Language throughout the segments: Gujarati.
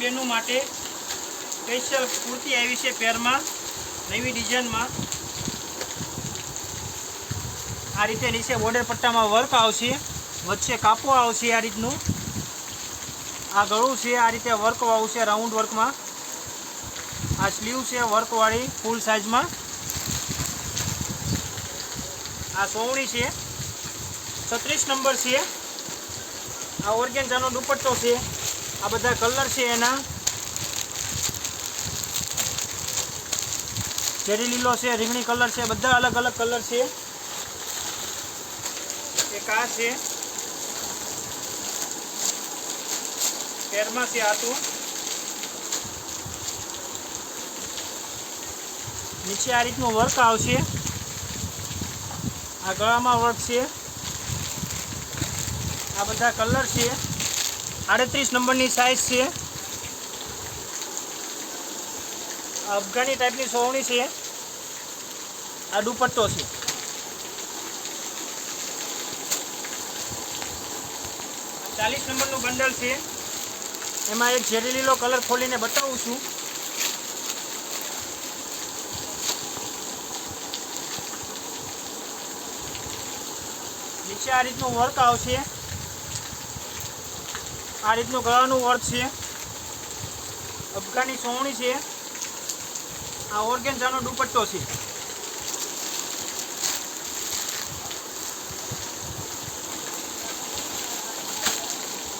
બહેનો માટે સ્પેશિયલ કુર્તી આવી છે પેરમાં, નવી ડિઝાઇનમાં. આ રીતે નીચે બોર્ડર પટ્ટામાં વર્ક આવશે, વચ્ચે કાપો આવશે આ રીતનું. આ ગળું છે, આ રીતે વર્ક આવશે રાઉન્ડ વર્કમાં આ સ્લીવ છે વર્કવાળી ફૂલ સાઇઝમાં આ સોવણી છે, છત્રીસ નંબર છે. આ ઓર્ગેન્ઝાનો દુપટ્ટો છે. આ બધા કલર છે એના. ચેરી લીલો છે, રીંગણી કલર છે, બધા અલગ અલગ કલર છે. એક આ છે. પેરમાં છે આતું નીચે આ રીતનું વર્ક આવશે. આ ગળામાં વર્ક છે. આ બધા કલર છે. આડત્રીસ નંબરની સાઇઝ છે. અફઘાની ટાઈપની સોવણી છે. આ દુપટ્ટો છે. ચાલીસ નંબરનું બંડલ છે. એમાં એક ઝેરી લીલો કલર ખોલીને બતાવું છું. નીચે આ રીતનું વર્ક આવશે. આ રીતનું ગળાનું વર્ક છે. અફઘાની સોવણી છે. આ ઓર્ગેન્જાનો દુપટ્ટો છે.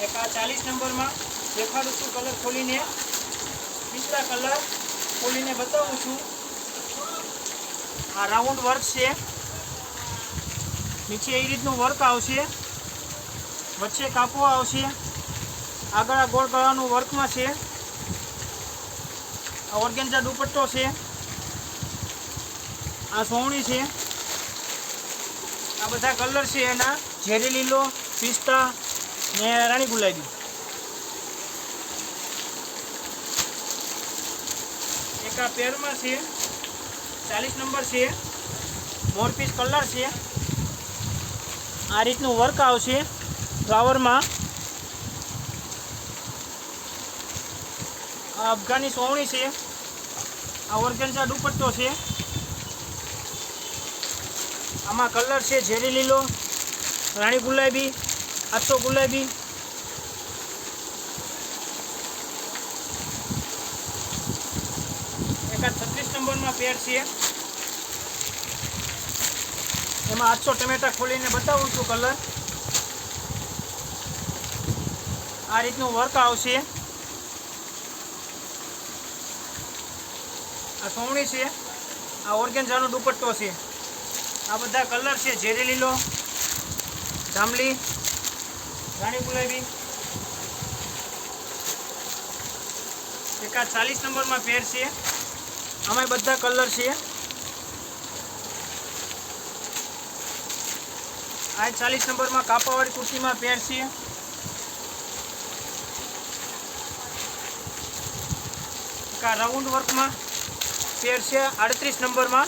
એક આ ચાલીસ નંબરમાં દેખાડું છું કલર ખોલીને બીજા કલર ખોલીને બતાવું છું. આ રાઉન્ડ વર્ક છે. નીચે એ રીતનું વર્ક આવશે. વચ્ચે કાપો આવશે. આગળ આ ગોળ ગળાનું વર્કમાં છે. આ ઓર્ગેન્ઝા દુપટ્ટો છે. આ સોવણી છે. આ બધા કલર છે એના. ઝેરી લીલો, પિસ્તા ને રાણી ગુલાબી. એક આ પેરમાં છે. ચાલીસ નંબર છે. મોરપીસ કલર છે. આ રીતનું વર્ક આવશે ફ્લાવરમાં. આ અફઘાની સોવણી છે. આ ઓર્ગેન્ઝા દુપટ્ટો છે. આમાં કલર છે ઝેરી લીલો, રાણી ગુલાબી, આછો ગુલાબી. એકાદ છત્રીસ નંબરમાં પેર છે. એમાં આઠસો ટમેટા ખોલીને બતાવું છું કલર. આ રીતનું વર્ક આવશે. આ સોવણી છે આ ઓર્ગેન્ઝાનો દુપટ્ટો છે. આ બધા કલર છે, ઝેરી લીલો, જાંબલી, રાણી ગુલાબી. એકાદ ચાલીસ નંબરમાં પેર છે. આમાં બધા કલર છે. આ ચાલીસ નંબરમાં કાપાવાળી કુર્તીમાં પેર છે. આ રાઉન્ડ વર્કમાં પેર છે આડત્રીસ નંબરમાં.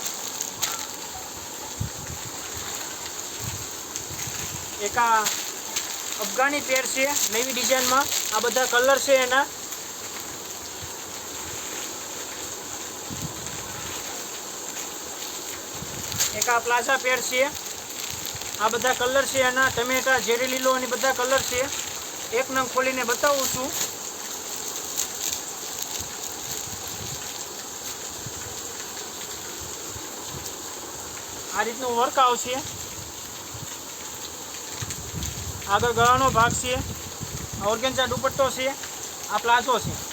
એક આ અફઘાની પેર છે, નવી ડિઝાઇનમાં. આ બધા કલર છે એના. એક આ પ્લાઝા પેર છે. આ બધા કલર છે એના. ટમેટા, ઝેરી લીલો અને બધા કલર છે. એક નંગ ખોલીને બતાવું છું. આ રીતનું વર્ક આવશે આગળ ગળાનો ભાગ છે. આ ઓર્ગેન્જા દુપટ્ટો છે. આ પ્લાઝો છે.